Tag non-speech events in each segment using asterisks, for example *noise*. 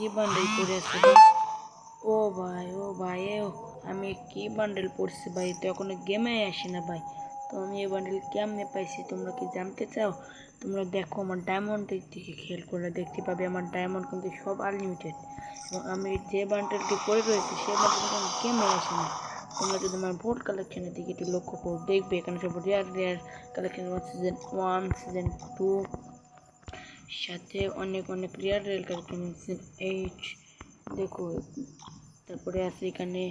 কি বান্ডেল পরে ও ভাই ও ভাই আমি কি বান্ডেল পড়ছি ভাই? তো এখনও গেমে আসি না ভাই। তো আমি এই বান্ডেল কেমনে পাইছি তোমরা কি জানতে চাও? তোমরা দেখো আমার ডায়মন্ডের দিকে খেয়াল করলে দেখতে পাবে, আমার ডায়মন্ড কিন্তু সব আনলিমিটেড এবং আমি যে বান্ডেলটি পরে রয়েছে, সেই বান্ডেলটি আমি গেমে আসি না। তোমরা যদি আমার ভোট কালেকশনের দিকে একটু লক্ষ্য করো, দেখবে এখানে সব rare rare collection season one season two সাথে অনেক অনেক রেয়ার রেল কালেকশন এইচ দেখো, তারপরে আছে এখানে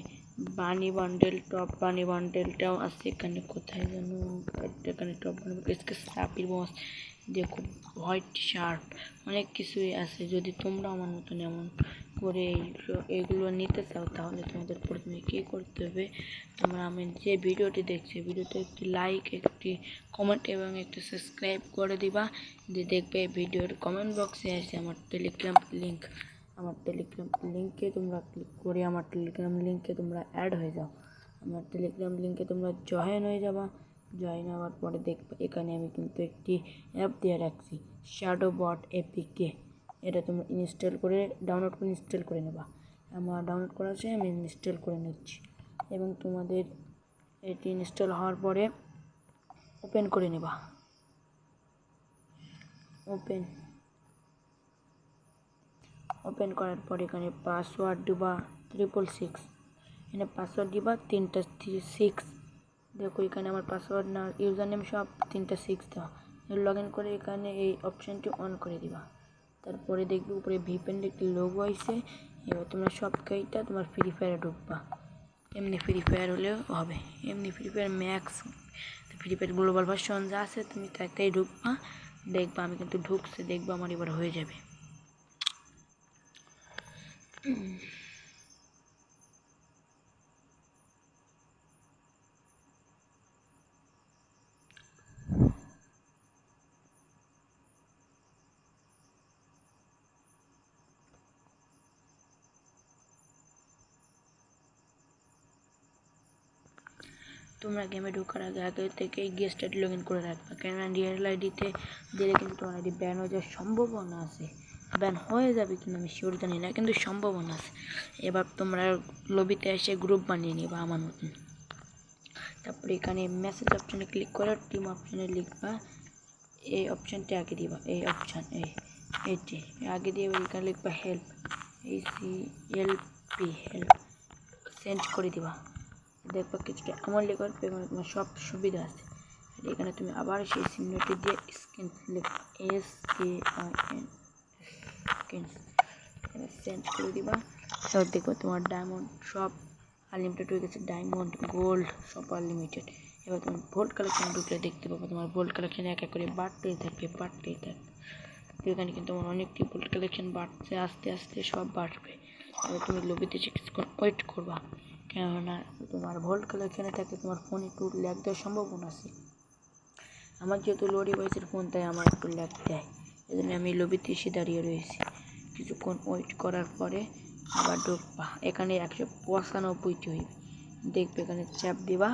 বানি বান্ডেল টপ বানি বান্ডেলটাও আছে। এখানে কোথায় যেন এখানে টপ সাপির বস দেখো হোয়াইট শার্ট অনেক কিছুই আছে। যদি তোমরা আমার মতন এমন করে এই- এগুলো নিতে চাও, তাহলে তোমাদের প্রথমে কী করতে হবে? তোমরা আমি যে ভিডিওটি দেখছি ভিডিওতে একটি লাইক একটি কমেন্ট এবং একটি সাবস্ক্রাইব করে দিবা। দিয়ে দেখবে ভিডিওর কমেন্ট বক্সে আছে আমার টেলিগ্রাম লিঙ্ক আমার টেলিগ্রাম লিঙ্কে তোমরা ক্লিক করে আমার টেলিগ্রাম লিঙ্কে তোমরা অ্যাড হয়ে যাও। আমার টেলিগ্রাম লিঙ্কে তোমরা জয়েন হয়ে যাবা। জয়েন হওয়ার পরে দেখবে এখানে আমি কিন্তু একটি অ্যাপ দিয়ে রাখছি শ্যাডো বট এপিকে এটা তোমরা ইনস্টল করে ডাউনলোড করে ইনস্টল করে নেবা। আমার ডাউনলোড করা আছে, আমি ইনস্টল করে নিচ্ছি। এবং তোমাদের এটি ইনস্টল হওয়ার পরে ওপেন করে নেবা। ওপেন ওপেন করার পর এখানে পাসওয়ার্ড দিবা ট্রিপল সিক্স এখানে পাসওয়ার্ড দিবা তিনটা সিক্স দেখো এখানে আমার পাসওয়ার্ড না ইউজার নেম সব তিনটা সিক্স দেওয়া। লগ ইন করে এখানে এই অপশানটি অন করে দিবা। তারপরে দেখবে উপরে ভিপেন্ড একটি লোগো আছে এবার তোমরা সব কেইটা তোমার ফ্রি ফায়ারে ঢুকবা। এমনি ফ্রি ফায়ার হলেও হবে। এমনি free fire max free fire global version যা আছে তুমি তাতেই ঢুকবা। দেখবা আমি কিন্তু ঢুকছে, দেখবা আমার এবার হয়ে যাবে। তোমরা গেমে ঢোকার আগে আগে থেকে গেস্ট আইডি লগ ইন করে রাখবা। কেননা রিয়েল আইডিতে দিলে কিন্তু তোমার আইডি ব্যান হয়ে যাওয়ার সম্ভাবনা আছে। ব্যান হয়ে যাবে কিন্তু আমি শিওর জানি না, কিন্তু সম্ভাবনা আছে। এবার তোমরা লবিতে এসে গ্রুপ বানিয়ে নিবা আমার মতন। তারপরে এখানে মেসেজ অপশানে ক্লিক করে টিম অপশানে লিখবা, এই অপশানটি আগে দিবা, এই অপশান এই, এইটি। আগে দিয়ে এখানে লিখবা হেল্প এই C L P help send করে দিবা। দেখবা কিছুটা এমন লেখার পেমেন্ট তোমার সব সুবিধা আছে। এখানে তুমি আবার সেই চিহ্নটি দিয়ে স্ক্রিন লিখবা S K I N screen send করে দিবা। এবার দেখবা তোমার ডায়মন্ড সব আনলিমিটেড হয়ে গেছে। ডায়মন্ড গোল্ড সব আনলিমিটেড এবার তুমি ভোল্ট কালেকশন ঢুকলে দেখতে পাবো তোমার ভোল্ট কালেকশন এক এক করে বাড়তেই থাকবে বাড়তেই থাকবে এখানে কিন্তু আমার অনেকটি ভোল্ট কালেকশন বাড়ছে, আস্তে আস্তে সব বাড়বে। এবার তুমি এসে কিছুক্ষণ ওয়েট করবা। কেননা তোমার ভোল্ট কালার কালেকশনে থাকলে তোমার ফোন একটু ল্যাগ দেওয়ার সম্ভাবনা আছে আমার যেহেতু লো ডিভাইসের ফোন তাই আমার একটু ল্যাগ দেয়। এই জন্য আমি লবিতে এসে দাঁড়িয়ে রয়েছি। কিছুক্ষণ ওয়েট করার পরে আবার ঢুকবা এখানে একশো পঁচানব্বইটি হইবে। দেখবে এখানে চাপ দিবা,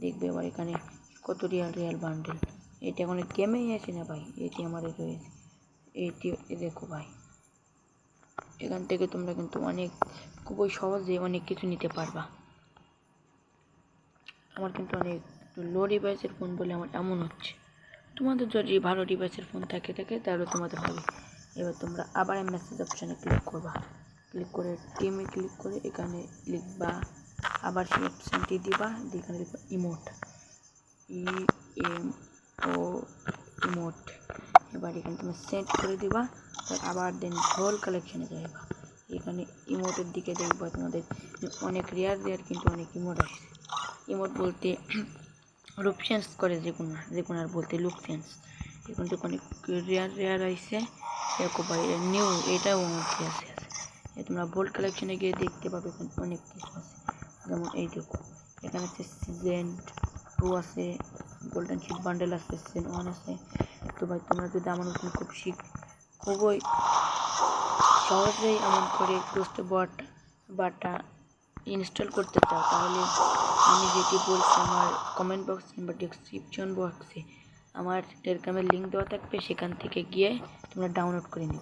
দেখবে এবার এখানে কত রিয়াল রিয়াল বান্ডেল এটি এখন গেমেই আছে না ভাই? এটি আমার রয়েছে। এটি দেখো ভাই। এখান থেকে তোমরা কিন্তু অনেক, খুবই সহজে অনেক কিছু নিতে পারবা। আমার কিন্তু অনেক লো ডিভাইসের ফোন বলে আমার এমন হচ্ছে। তোমাদের যদি ভালো ডিভাইসের ফোন থাকে থাকে, তাহলে তোমাদের হবে। এবার তোমরা আবার মেসেজ অপশানে ক্লিক করবা। ক্লিক করে টিমে ক্লিক করে এখানে লিখবা, আবার সেই অপশানটি দিবা এখানে লিখবা emote E M O emote এবার এখানে তুমি সেট করে দিবা। তার আবার দেন হোল কালেকশনে যাইবা এখানে ইমোটের দিকে দেখবা তোমাদের অনেক রেয়ার রেয়ার কিন্তু অনেক ইমোট আসছে ইমোট বলতে *clears throat* রূপ চেঞ্জ করে যে কোনো যে কোনো আর বলতে লুক চেঞ্জ এখন তো অনেক রেয়ার রেয়ার দেখো ভাই নিউ, এটাও মধ্যে আছে আছে তোমরা বোল্ড কালেকশনে গিয়ে দেখতে পাবে এখানে অনেক কিছু আছে। যেমন এই দেখো, এখানে আছে সিজন টু আছে, গোল্ডেন শিট বান্ডেল আছে, সিজন ওয়ান আছে। তো ভাই, তোমরা যদি আমার মতন খুব শিখ খুবই সহজেই এমন করে দোস্ত বট বাটা ইনস্টল করতে চাও, তাহলে আমি যেটি বলছি, আমার কমেন্ট বক্স কিংবা ডিসক্রিপশন বক্সে আমার টেলিগ্রামের লিঙ্ক দেওয়া থাকবে, সেখান থেকে গিয়ে তোমরা ডাউনলোড করে নিবা।